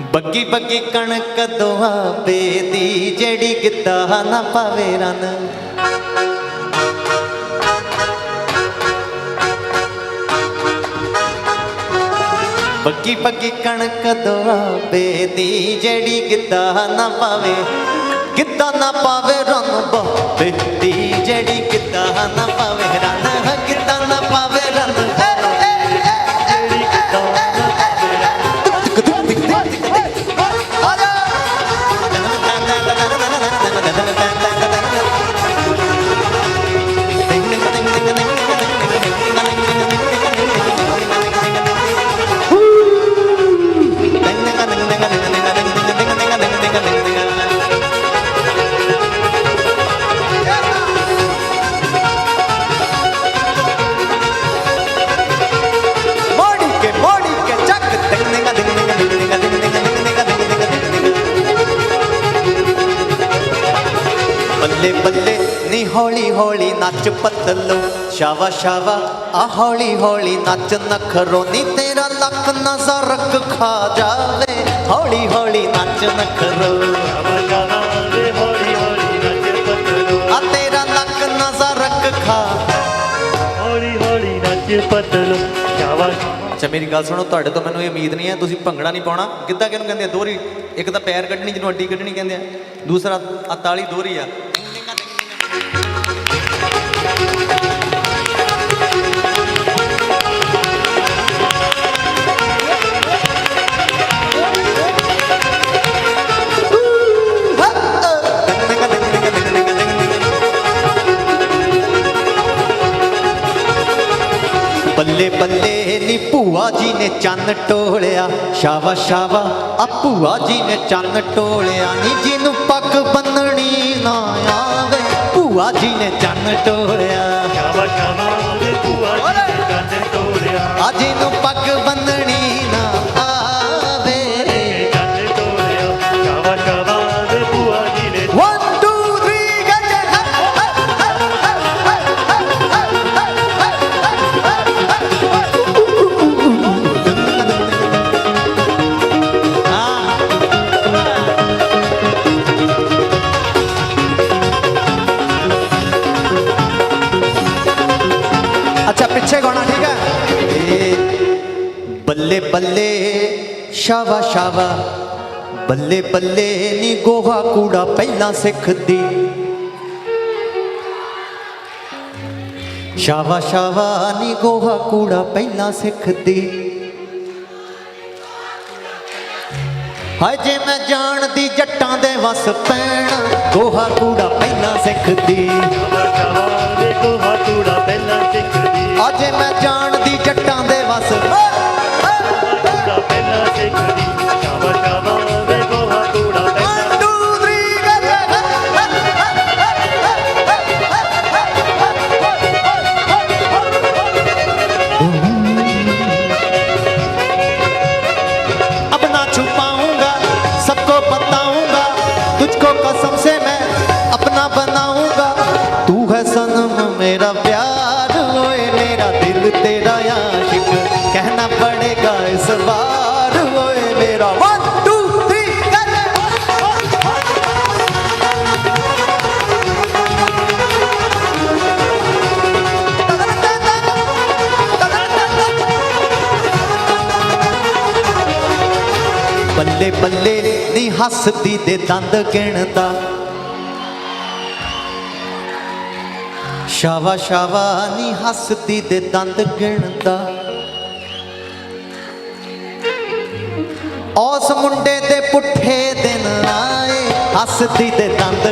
ਬੱਗੀ ਬੱਗੀ ਕਣਕ ਦੁਆਬੇ ਦੀ ਜਿਹੜੀ ਗਿੱਧਾ ਨਾ ਪਾਵੇ ਰਨ। ਬੱਗੀ ਬੱਗੀ ਕਣਕ ਦੁਆਬੇ ਦੀ ਜਿਹੜੀ ਗਿੱਧਾ ਨਾ ਪਾਵੇ। ਗਿੱਧਾ ਨਾ ਪਾਵੇ ਰਨ ਬਾਬੇ। ਬੱਲੇ ਬੱਲੇ ਨੀ ਹੌਲੀ ਹੌਲੀ ਨੱਚ ਪਤਲੋ। ਸ਼ਾਵਾ ਸ਼ਾਵਾ ਆ ਹੌਲੀ ਹੌਲੀ ਨੱਚ ਨਖਰੋ ਨੀ ਤੇਰਾ ਲੱਕ ਨਜ਼ਰਕ ਖਾ ਜਾਵੇ। ਹੌਲੀ ਹੌਲੀ ਨੱਚ ਨਖਰੋ। ਆ ਤੇਰਾ ਲੱਕ ਨਜ਼ਰਕ ਖਾ। ਪਤਲੋ। ਸ਼ਾਬਾਸ਼ ਅੱਛਾ ਮੇਰੀ ਗੱਲ ਸੁਣੋ ਤੁਹਾਡੇ ਤੋਂ ਮੈਨੂੰ ਇਹ ਉਮੀਦ ਨਹੀਂ ਹੈ ਤੁਸੀਂ ਭੰਗੜਾ ਨਹੀਂ ਪਾਉਣਾ। ਗਿੱਧਾ ਕਿਹਨੂੰ ਕਹਿੰਦੇ ਆ? ਦੋਹਰੀ। ਇੱਕ ਤਾਂ ਪੈਰ ਕੱਢਣੀ ਜਿਹਨੂੰ ਅੱਡੀ ਕੱਢਣੀ ਕਹਿੰਦੇ ਆ। ਦੂਸਰਾ ਆ ਤਾਲੀ ਦੋਹਰੀ ਆ। ਭੂਆ ਜੀ ਨੇ ਚੰਨ ਟੋਲਿਆ ਸ਼ਾਵਾ ਸ਼ਾਵਾ ਆ ਭੂਆ ਜੀ ਨੇ ਚੰਨ ਟੋਲਿਆ ਨੀ ਜਿਹਨੂੰ ਪੱਗ ਬੰਨਣੀ ਨਾ ਆਵੇ ਭੂਆ ਜੀ ਨੇ ਚੰਨ ਟੋਲਿਆ। ਸ਼ਾਬਾਸ਼ ਸ਼ਾਬਾਸ਼ ਵੇ ਭੂਆ ਜੀ ਦੇ ਕੰਨ ਤੋੜਿਆ ਆ ਜਿਹਨੂੰ ਪੱਗ ਬੰਨਣੀ ਬੱਲੇ ਬੱਲੇ ਸ਼ਾਵਾ ਸ਼ਾਵਾ। ਬੱਲੇ ਬੱਲੇ ਨੀ ਗੋਹਾ ਕੂੜਾ ਪਹਿਲਾਂ ਸਿੱਖਦੀ। ਸ਼ਾਵਾ ਸ਼ਾਵਾ ਨੀ ਗੋਹਾ ਕੂੜਾ ਪਹਿਲਾਂ ਸਿੱਖਦੀ। ਹਾਏ ਜੇ ਮੈਂ ਜਾਣਦੀ ਜੱਟਾਂ ਦੇ ਵਸ ਪੈਣ ਗੋਹਾ ਕੂੜਾ ਪਹਿਲਾਂ ਸਿੱਖਦੀ। ਸ਼ਾਬਾਸ਼ ਸ਼ਾਬਾਸ਼ ਵੇ ਕੋਹਾ ਤੂੜਾ ਪਹਿਲਾਂ ਸਿੱਖਦੀ। ਅਜੇ ਮੈਂ ਬੱਲੇ ਬੱਲੇ ਨੀ ਹੱਸਦੀ ਦੇ ਦੰਦ ਗਿਣਦਾ। ਸ਼ਾਵਾ ਸ਼ਾਵਾ ਨੀ ਹੱਸਦੀ ਦੇ ਦੰਦ ਗਿਣਦਾ। ਉਸ ਮੁੰਡੇ ਦੇ ਪੁੱਠੇ ਦਿਨ ਆਏ, ਹੱਸਦੀ ਦੇ ਦੰਦ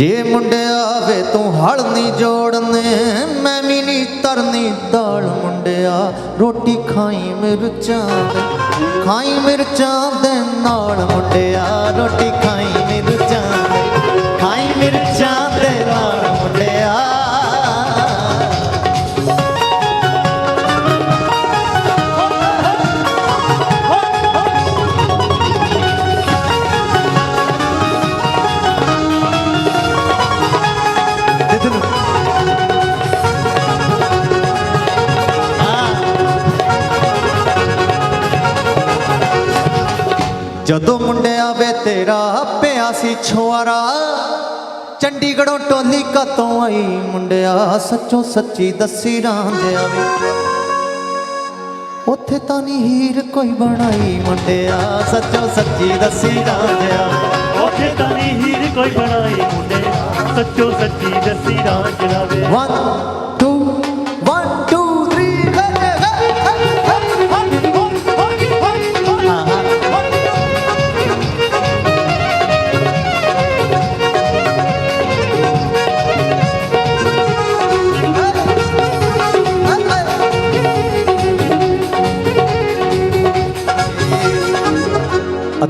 ਜੇ ਮੁੰਡਿਆ ਵੇ ਤੂੰ ਹਲ ਨਹੀਂ ਜੋੜਨੇ, ਮੈਂ ਵੀ ਨਹੀਂ ਤਰਨੀ ਦਾਲ। ਮੁੰਡਿਆ ਰੋਟੀ ਖਾਈ ਮਿਰਚਾਂ ਦੇ ਖਾਈ ਮਿਰਚਾਂ ਦੇ ਨਾਲ। ਮੁੰਡਿਆ ਰੋਟੀ ਖਾਈ ਮਿਰਚਾਂ ਜਦੋਂ ਮੁੰਡਿਆ ਵੇ ਤੇਰਾ ਪਿਆ ਸੀ ਛੁਆਰਾ, ਚੰਡੀਗੜ੍ਹੋਂ ਟੋਲੀ ਕਤੋਂ ਆਈ ਮੁੰਡਿਆ, ਸੱਚੋ ਸੱਚੀ ਦੱਸੀ ਰਾਂਝਿਆ ਵੇ। ਉੱਥੇ ਤਾਂ ਨਹੀਂ ਹੀਰ ਕੋਈ ਬਣਾਈ ਮੁੰਡਿਆ, ਸੱਚੋ ਸੱਚੀ ਦੱਸੀ ਰਾਂਝਿਆ ਵੇ। ਉੱਥੇ ਤਾਂ ਨਹੀਂ ਹੀਰ ਕੋਈ ਬਣਾਈ ਮੁੰਡਿਆ, ਸੱਚੋ ਸੱਚੀ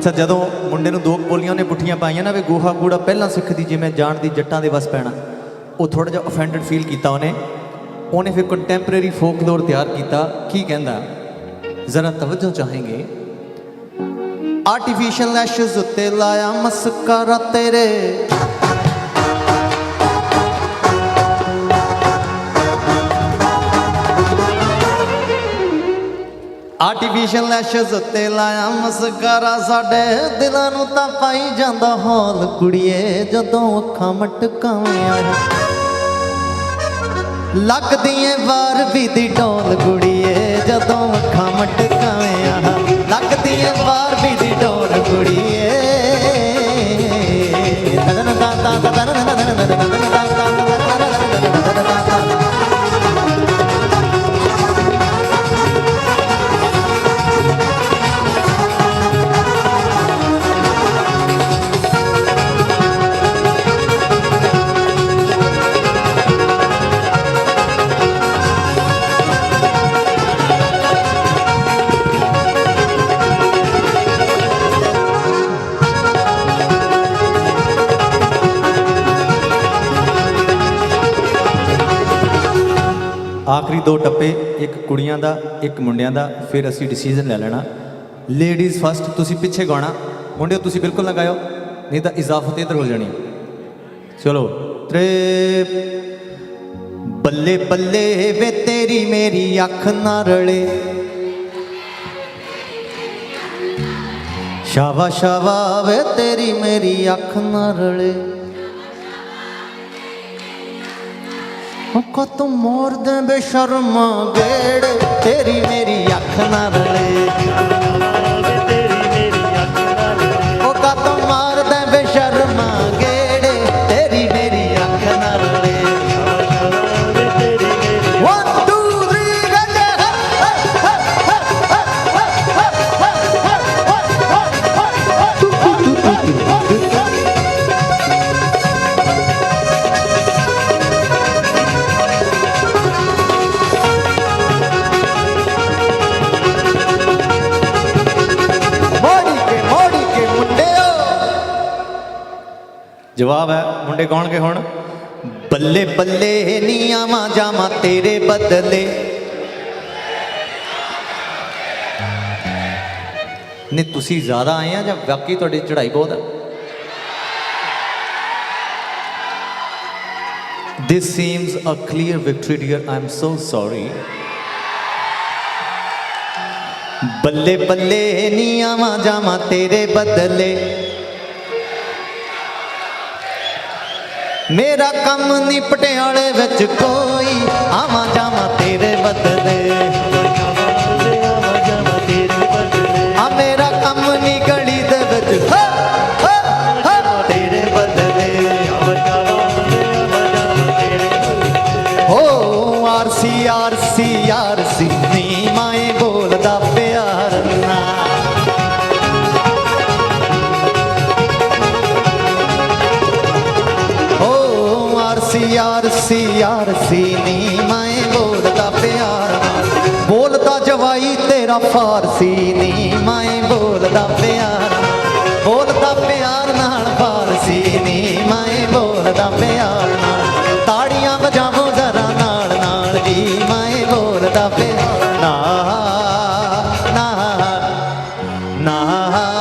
ਅੱਛਾ ਜਦੋਂ ਮੁੰਡੇ ਨੂੰ ਦੋ ਬੋਲੀਆਂ ਉਹਨੇ ਪੁੱਠੀਆਂ ਪਾਈਆਂ ਨਾ, ਵੀ ਗੋਹਾ ਗੂੜਾ ਪਹਿਲਾਂ ਸਿੱਖਦੀ ਜਿਵੇਂ ਜਾਣ ਦੀ ਜੱਟਾਂ ਦੇ ਵਸ ਪੈਣਾ। ਉਹ ਥੋੜਾ ਜਿਹਾ ਅਫੈਂਡਡ ਫੀਲ ਕੀਤਾ ਉਹਨੇ। ਉਹਨੇ ਫਿਰ ਕੰਟੈਂਪਰੇਰੀ ਫੋਕਲੋਰ ਤਿਆਰ ਕੀਤਾ। ਕੀ ਕਹਿੰਦਾ? ਜ਼ਰਾ ਤਵੱਜੋ ਚਾहेंगे ਆਰਟੀਫੀਸ਼ੀਅਲ ਐਸ਼ਸ ਉੱਤੇ ਲਾਇਆ ਮਸਕਾਰਾ ਤੇਰੇ। ਆਰਟੀਫੀਸ਼ੀਅਲ ਐਸ਼ਸ ਉੱਤੇ ਲਾਇਆ ਮਸਕਾਰਾ, ਸਾਡੇ ਦਿਲਾਂ ਨੂੰ ਤਾਂ ਪਾਈ ਜਾਂਦਾ ਹਾਲ। ਕੁੜੀਏ, ਜਦੋਂ ਅੱਖਾਂ ਮਟਕਾਵੇਂ ਆ ਲੱਗਦੀ ਏ ਵਾਰ ਵੀ ਦੀ ਡੋਲ ਗੁੜੀਏ ਜਦੋਂ ਅੱਖਾਂ ਮਟਕਾਵੇਂ ਆ ਲੱਗਦੀ ਏ ਵਾਰ ਵੀ ਦੀ ਡੋਲ ਗੁੜੀਏ ਆਖਰੀ ਦੋ ਟੱਪੇ, ਇੱਕ ਕੁੜੀਆਂ ਦਾ, ਇੱਕ ਮੁੰਡਿਆਂ ਦਾ, ਫਿਰ ਅਸੀਂ ਡਿਸੀਜਨ ਲੈ ਲੈਣਾ। ਲੇਡੀਜ਼ ਫਸਟ ਤੁਸੀਂ ਪਿੱਛੇ ਗਾਉਣਾ। ਮੁੰਡਿਓ, ਤੁਸੀਂ ਬਿਲਕੁਲ ਨਾ ਗਾਇਓ, ਨਹੀਂ ਤਾਂ ਇਜ਼ਾਫਤ ਇੱਧਰ ਹੋ ਜਾਣੀ। ਚਲੋ ਤਰੇ ਬੱਲੇ ਬੱਲੇ ਵੇ ਤੇਰੀ ਮੇਰੀ ਅੱਖ ਨਾ ਰਲੇ। ਸ਼ਾਵਾ ਸ਼ਾਵਾ ਵੇ ਤੇਰੀ ਮੇਰੀ ਅੱਖ ਨਾ ਰਲੇ। ਕੋ ਤੂੰ ਮੋਰ ਦੇ ਬੇਸ਼ਰਮਾ ਗੇੜ ਤੇਰੀ ਮੇਰੀ ਅੱਖ ਨਾ ਜਵਾਬ ਹੈ। ਮੁੰਡੇ ਕੌਣਗੇ ਹੁਣ? ਬੱਲੇ ਬੱਲੇ ਨੀ ਆਵਾਂ ਜਾਵਾਂ ਤੇਰੇ ਬਦਲੇ। ਨੇ ਤੁਸੀਂ ਜ਼ਿਆਦਾ ਆਏ ਆ ਜਾਂ ਵਾਕਈ ਤੁਹਾਡੀ ਚੜ੍ਹਾਈ ਬਹੁਤ ਹੈ This seems a clear victory, dear. I'm so sorry. ਬੱਲੇ ਬੱਲੇ ਨੀ ਆਵਾਂ ਜਾਵਾਂ ਤੇਰੇ ਬਦਲੇ। ਮੇਰਾ ਕੰਮ ਨਹੀਂ ਪਟਿਆਲੇ ਵਿੱਚ ਕੋਈ ਆਵਾਂ ਸੀ ਯਾਰ ਸੀ ਨੀ ਮੈਂ ਬੋਲਦਾ ਪਿਆਰ ਬੋਲਦਾ ਜਵਾਈ ਤੇਰਾ ਫਾਰਸੀ ਨੀ ਮੈਂ ਬੋਲਦਾ ਪਿਆਰ ਬੋਲਦਾ ਪਿਆਰ ਨਾਲ ਫਾਰਸੀ ਨੀ ਮੈਂ ਬੋਲਦਾ ਪਿਆਰ ਨਾਲ। ਤਾੜੀਆਂ ਵਜਾਵੋ ਜ਼ਰਾ ਨਾਲ ਨਾਲ ਜੀ, ਮੈਂ ਬੋਲਦਾ ਪਿਆਰ ਨਾ ਨਾ ਨਾ